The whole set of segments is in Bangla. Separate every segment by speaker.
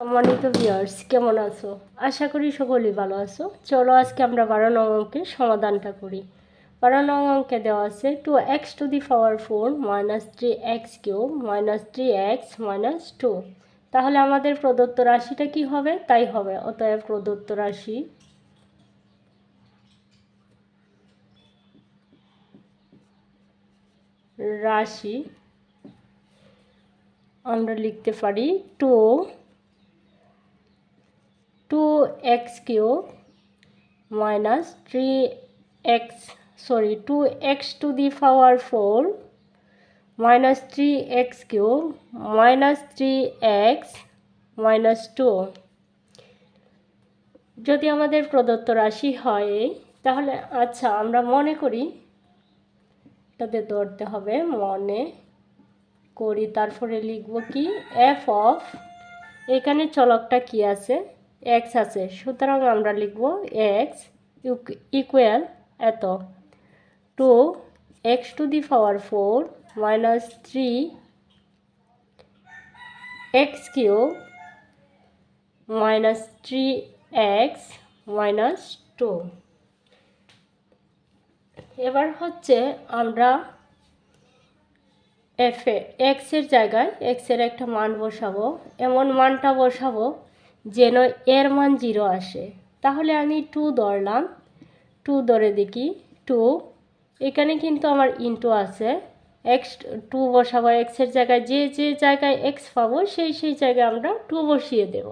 Speaker 1: সম্মানিত ভিউয়ার্স কেমন আছো? আশা করি সকলেই ভালো আছো। চলো আজকে আমরা বারো নং অঙ্কের সমাধানটা করি। বারো নং অঙ্কে দেওয়া আছে two x to the power four minus three x cube minus three x minus two তাহলে আমাদের প্রদত্ত রাশিটা কি হবে? তাই হবে। অতএব প্রদত্ত রাশি রাশি আমরা লিখতে পারি two two x cube minus three x sorry two x to the power four minus three x cube minus three x minus two যদি আমাদের প্রদত্ত রাশি হয়, তাহলে আচ্ছা আমরা মনে করি এটাতে ধরতে হবে, মনে করি, তারপরে লিখব কি এফ অফ এখানে চলকটা কি আছে? এক্স আছে। সুতরাং আমরা লিখব এক্স ইকুয়াল এত। Two x to the power four minus three x cube minus three x minus two. এবার হচ্ছে আমরা এফে এক্সের জায়গায় এক্সের একটা মান বসাবো। এমন মানটা বসাবো যেন এর মান জিরো আসে। তাহলে আমি টু ধরলাম। টু ধরে দেখি। টু এখানে কিন্তু আমার ইনটু আছে। এক্স টু বসাবো। এক্সের জায়গায় যে যে জায়গায় এক্স পাবো, সেই সেই জায়গায় আমরা টু বসিয়ে দেব।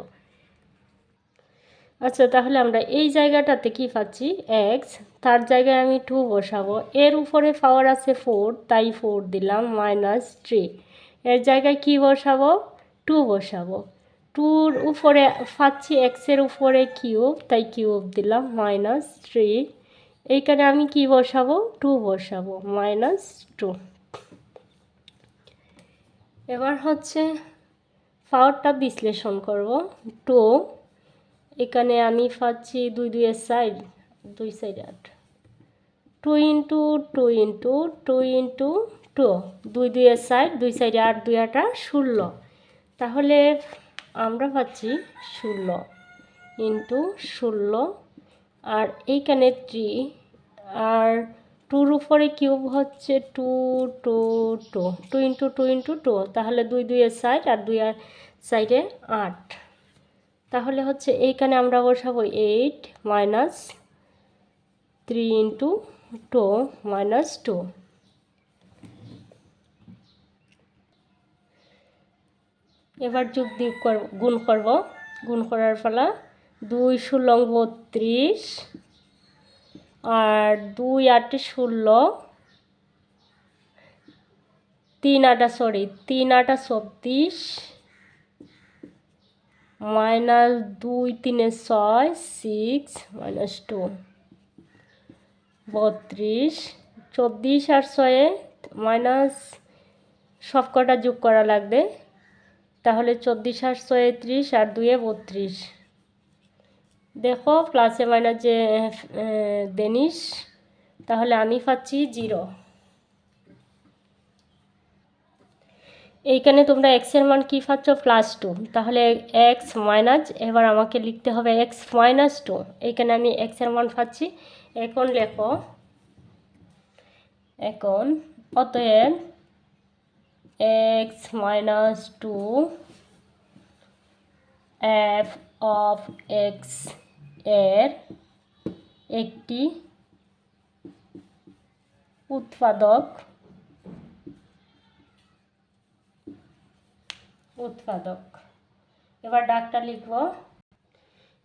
Speaker 1: আচ্ছা তাহলে আমরা এই জায়গাটাতে কি পাচ্ছি? এক্স তার জায়গায় আমি টু বসাবো। এর উপরে পাওয়ার আছে ফোর তাই ফোর দিলাম মাইনাস থ্রি এর জায়গায় কি বসাবো? টু বসাবো। টুর উপরে পাচ্ছি এক্সের উপরে কিউব তাই কিউব দিলাম মাইনাস থ্রি এইখানে আমি কি বসাবো? টু বসাবো মাইনাস টু এবার হচ্ছে পাওয়ারটা বিশ্লেষণ করব টু এখানে আমি পাচ্ছি দুই দুইয়ের সাইড দুই সাইড আট। Two into two into two into two দুই দুইয়ের সাইড দুই সাইডে আট, দুই আটা ষোলো। তাহলে আমরা পাচ্ছি ষোলো ইন্টু ষোলো। আর এইখানে থ্রি আর টুর উপরে কিউব হচ্ছে two two two two into two into two তাহলে দুই দুইয়ের সাইড আর দুই আর সাইডে আট। তাহলে হচ্ছে এইখানে আমরা বসাবো eight minus three into two minus two এবার যোগ দিয়ে গুণ করব। গুণ করার ফলা দুই ষোলো বত্রিশ আর দুই আটে ষোলো। তিন আটা সরি তিন আটা চব্বিশ মাইনাস দুই তিনে ছয় সিক্স মাইনাস টু বত্রিশ। চব্বিশ আর ছয়ে মাইনাস সব কটা যোগ করা লাগবে। তাহলে চব্বিশ আর ছয়ত্রিশ আর দুয়ে বত্রিশ। দেখো প্লাসে মাইনাস যে দেনিস তাহলে আমি পাচ্ছি জিরো এইখানে তোমরা এক্সের মান কী পাচ্ছ? প্লাস টু তাহলে এক্স মাইনাস এবার আমাকে লিখতে হবে এক্স মাইনাস টু এইখানে আমি এক্সের মান পাচ্ছি। এখন লেখো। এখন, অতএব x minus two f of এক্সের একটি উৎপাদক উৎপাদক। এবার ডাকটা লিখব।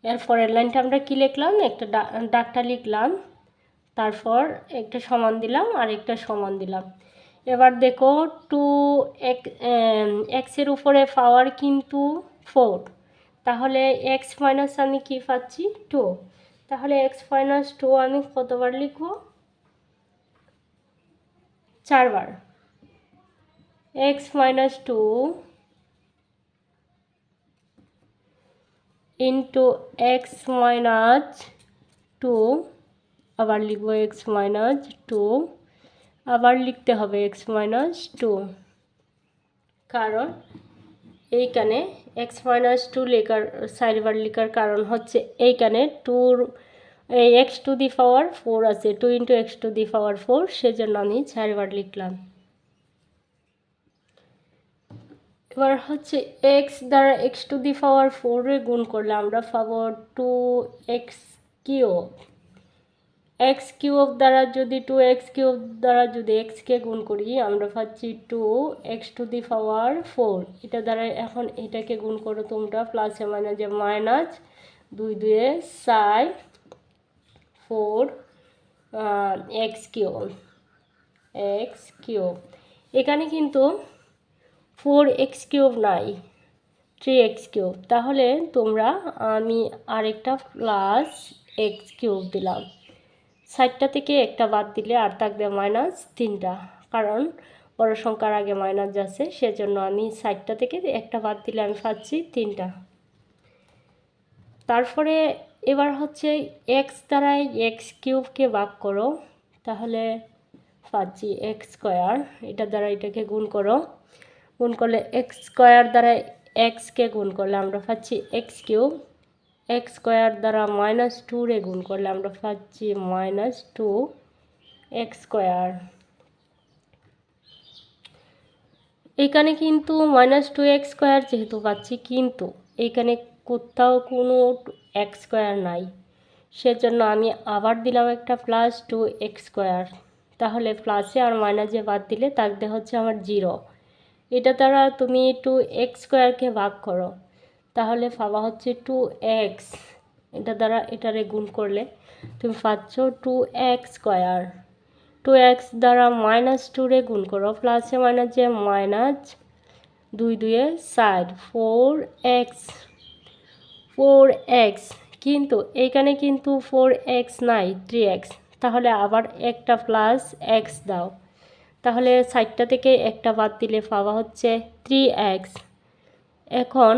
Speaker 1: এরপরের লাইনটা আমরা কি লিখলাম? একটা ডাকটা লিখলাম। তারপর একটা সমান দিলাম আর একটা সমান দিলাম। এবার দেখো টু এক্সের উপরে পাওয়ার কিন্তু ফোর তাহলে এক্স মাইনাস আমি কি পাচ্ছি? টু তাহলে এক্স মাইনাস টু আমি কতবার লিখব? চারবার। X minus two into x minus two আবার লিখব এক্স মাইনাস টু আবার লিখতে হবে এক্স মাইনাস টু। কারণ এইখানে এক্স মাইনাস টু লেখার চারিবার লেখার কারণ হচ্ছে এইখানে টুর, এই x to the power four আছে, two into x to the power four, সেজন্য আমি চারবার লিখলাম। এবার হচ্ছে এক্স দ্বারা এক্স টু দি পাওয়ার ফোরে গুণ করলে আমরা পাবো two x cube. X cube দ্বারা যদি টু এক্স কিউব দ্বারা যদি এক্সকে গুণ করি, আমরা পাচ্ছি two x to the power four এটা দ্বারা এখন এটাকে গুণ করো তোমরা প্লাসে যে মাইনাস দুই দুয়ে সাই four x cube x cube. এখানে কিন্তু ফোর এক্স কিউব নাই থ্রি এক্স কিউব। তাহলে তোমরা আমি আরেকটা প্লাস এক্স কিউব দিলাম। ষাটটা থেকে একটা বাদ দিলে আর থাকবে মাইনাস তিনটা। কারণ বড় সংখ্যার আগে মাইনাস যাচ্ছে সেজন্য আমি ষাটটা থেকে একটা বাদ দিলে আমি পাচ্ছি তিনটা। তারপরে এবার হচ্ছে এক্স দ্বারাই এক্স কিউবকে ভাগ করো, তাহলে পাচ্ছি এক্স স্কোয়ার এটা দ্বারা এটাকে গুণ করো। গুণ করলে এক্স স্কোয়ার দ্বারা এক্সকে গুণ করলে আমরা পাচ্ছি এক্স কিউব। এক্স স্কোয়ার দ্বারা মাইনাস টু রে গুণ করলে আমরা পাচ্ছি মাইনাস টু এক্স স্কোয়ার এখানে কিন্তু মাইনাস টু এক্স স্কোয়ার যেহেতু পাচ্ছি, কিন্তু এখানে কোথাও কোনো এক্স স্কোয়ার নাই। সেজন্য আমি আবার দিলাম একটা প্লাস টু এক্স স্কোয়ার তাহলে প্লাসে আর মাইনাসে বাদ দিলে থাকতে হচ্ছে আমার জিরো এটা দ্বারা তুমি টু এক্স স্কোয়ারকে ভাগ করো। তাহলে পাওয়া হচ্ছে টু এক্স এটা দ্বারা এটারে গুণ করলে তুমি পাচ্ছ two x square. Two x দ্বারা মাইনাস টুরে গুণ করো প্লাসে মাইনাস যে মাইনাস দুই দুয়ে side four x four x কিন্তু এইখানে কিন্তু ফোর এক্স নাই থ্রি এক্স তাহলে আবার একটা প্লাস এক্স দাও। তাহলে সাইডটা থেকে একটা বাদ দিলে পাওয়া হচ্ছে থ্রি এক্স এখন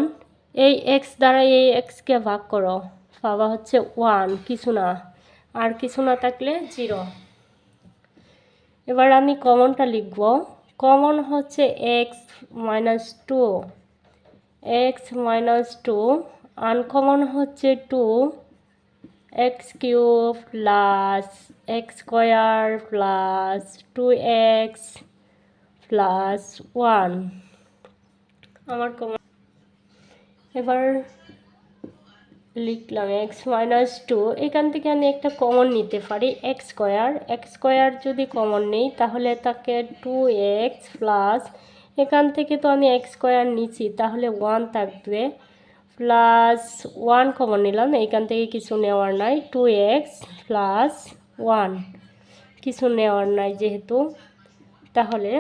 Speaker 1: এই এক্স দ্বারা এই এক্সকে ভাগ করো। পাওয়া হচ্ছে ওয়ান, কিছু না। আর কিছু না থাকলে জিরো। এবার আমি কমনটা লিখব। কমন হচ্ছে x minus two. X minus two. Uncommon হচ্ছে two. X cube plus x square plus two x plus one. আমার কমন এবার লিখলাম এক্স মাইনাস টু, এখান থেকে আমি একটা কমন নিতে পারি, এক্স স্কোয়ার এক্স স্কোয়ার যদি কমন নেই, তাহলে তাকে টু এক্স প্লাস এখান থেকে তো আমি এক্স স্কোয়ার নিচ্ছি, তাহলে ওয়ান থাকবে প্লাস ওয়ান কমন নিলাম, এখান থেকে কিছু নেওয়ার নাই টু এক্স প্লাস ওয়ান কিছু নেওয়ার নাই যেহেতু, তাহলে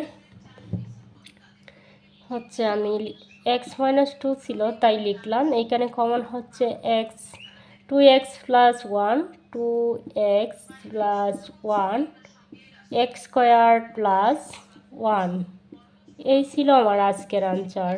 Speaker 1: হচ্ছে আমি এক্স মাইনাস টু ছিল, তাই লিখলাম। এইখানে কমন হচ্ছে x, two x plus one, two x plus one, x square plus one. এই ছিল আমার আজকের আনসার